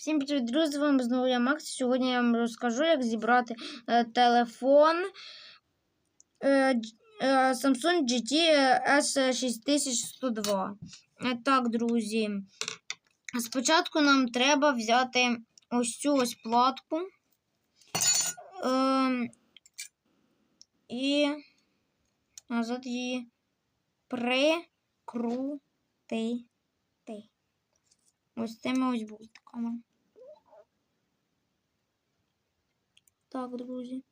Всім привіт, друзі! З вами знову я Макс. Сьогодні я вам розкажу, як зібрати е, телефон е, е, Samsung GT S6102. Е, так, друзі. Спочатку нам треба взяти ось цю ось платку. Е, і назад її прикрутити. Ось цими ось бултиками. Так, друзі.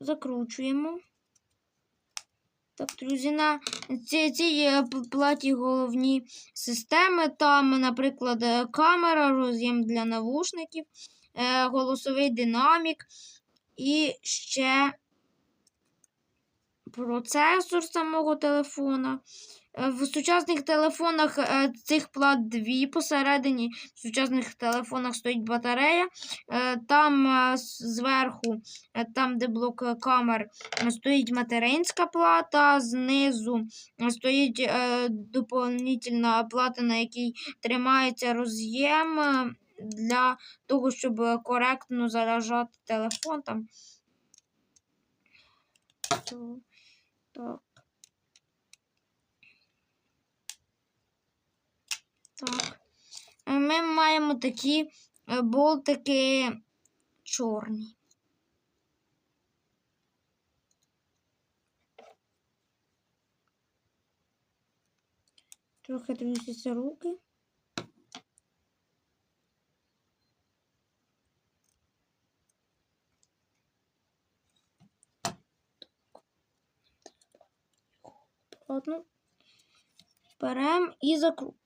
Закручуємо. Так, друзі, на цій, платі головні системи. Там, наприклад, е, камера, роз'єм для навушників, е, голосовий динамік і ще процесор самого телефона. Е, В сучасних телефонах е, цих плат дві посередині. В сучасних телефонах стоїть батарея. Е, Там зверху, там, де блок камер, стоїть материнська плата, знизу стоїть доповнительна плата, на якій тримається роз'єм для того, щоб коректно заряджати телефон. Там. Так. Так. Ми маємо такі е, болтики чорні. Трохи трусяться руки. Одну беремо і закручуємо.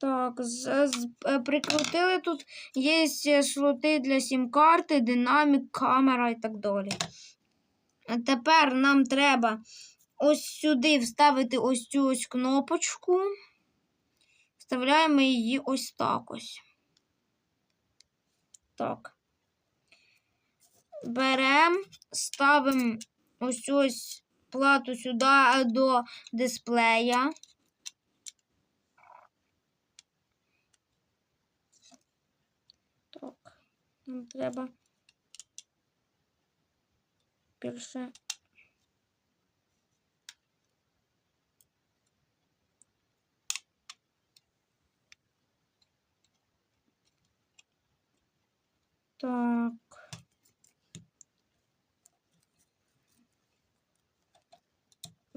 Так, з, з- е, прикрутили тут є е, слоти для сім-карти, динамік, камера і так далі. А тепер нам треба ось сюди вставити ось цю ось кнопочку. Вставляємо її ось так ось. Так. Беремо, ставимо ось ось плату сюди е, до дисплея. Так, нам треба більше. Так.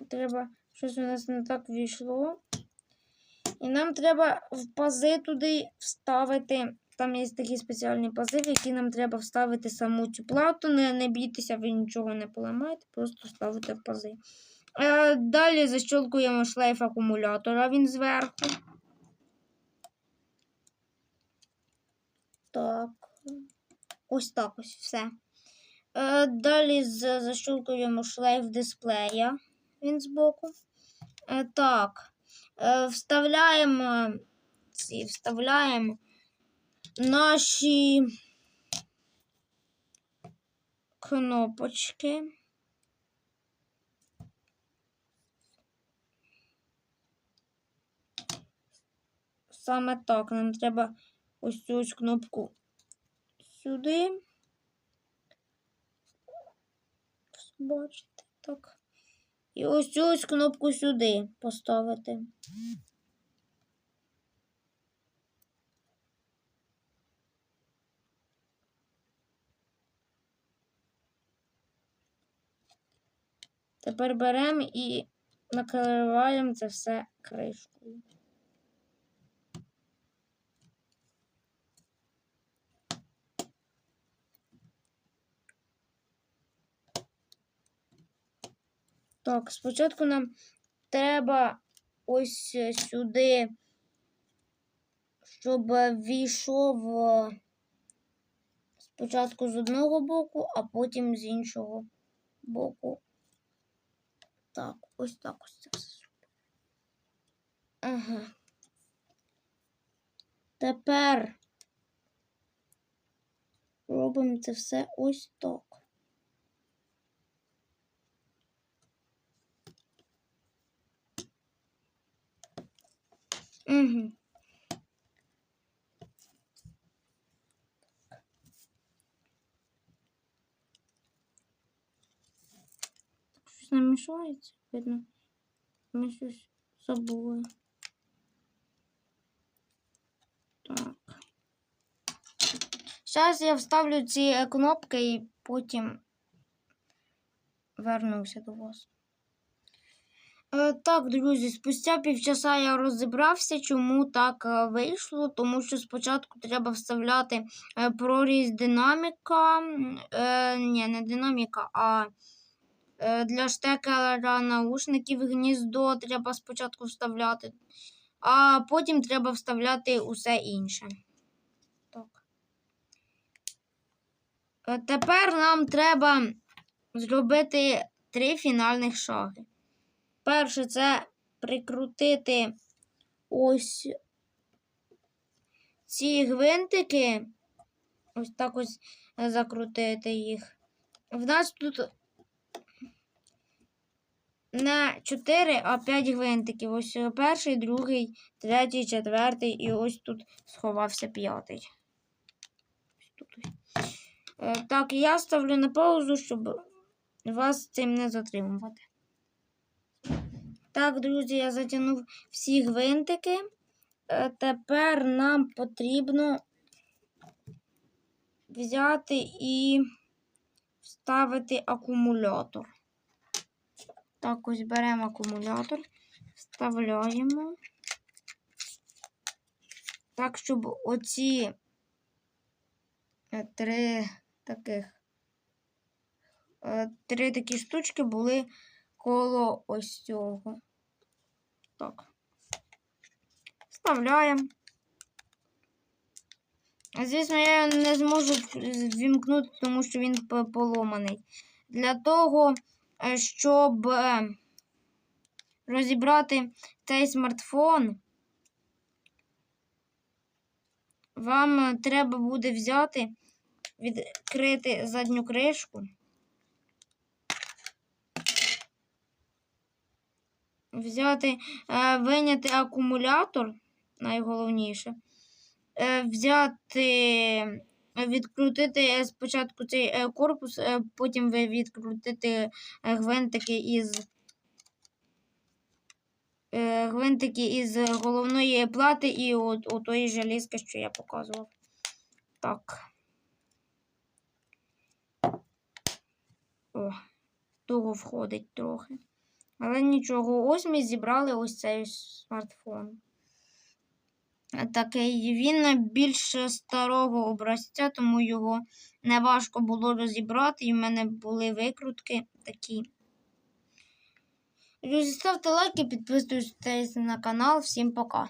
Треба щось у нас не так війшло. І нам треба в пази туди вставити. Там є такі спеціальні пази, в які нам треба вставити саму цю плату. Не, не бійтеся, ви нічого не поламаєте, просто ставите в пази. Е, далі защолкуємо шлейф акумулятора, він зверху. Так. Ось так ось все. Е, далі защолкуємо шлейф дисплея. Він збоку. Е, так. Е, вставляємо ці, вставляємо наші кнопочки. Саме так. Нам треба ось цю ось кнопку сюди. Бачите, так. І ось цю ось кнопку сюди поставити. Тепер беремо і накриваємо це все кришкою. Так, спочатку нам треба ось сюди, щоб війшов е, спочатку з одного боку, а потім з іншого боку. Так, ось так ось це все. Ага. Тепер робимо це все ось так. Угу. Не мішається, видно. Ми щось забули. Так. Зараз я вставлю ці е, кнопки і потім вернуся до вас. Е, Так, друзі, спустя півчаса я розібрався, чому так е, вийшло, тому що спочатку треба вставляти проріз динаміка. Е, ні, не динаміка, а для штекера наушників гніздо треба спочатку вставляти, а потім треба вставляти усе інше. Так. Е, Тепер нам треба зробити три фінальних шаги. Перше, це прикрутити ось ці гвинтики. Ось так ось закрутити їх. В нас тут не 4, а 5 гвинтиків. Ось перший, другий, третій, четвертий і ось тут сховався п'ятий. Е, Так, я ставлю на паузу, щоб вас цим не затримувати. Так, друзі, я затягнув всі гвинтики. Е, Тепер нам потрібно взяти і вставити акумулятор. Так, ось беремо акумулятор, вставляємо. Так, щоб оці е, три таких е, три такі штучки були коло ось цього. Так. Вставляємо. Звісно, я не зможу ввімкнути, тому що він поломаний. Для того, щоб е, розібрати цей смартфон, вам е, треба буде взяти, відкрити задню кришку. взяти, е, виняти акумулятор, найголовніше, е, взяти, е, відкрутити спочатку цей е, корпус, е, потім ви відкрутити е, гвинтики із е, гвинтики із головної плати і от, отої желізки, що я показував. Так. О, того входить трохи. Але нічого, ось ми зібрали ось цей смартфон. Такий він більш старого образця, тому його не важко було розібрати, і в мене були викрутки такі. Друзі, ставте лайки, підписуйтесь на канал. Всім пока!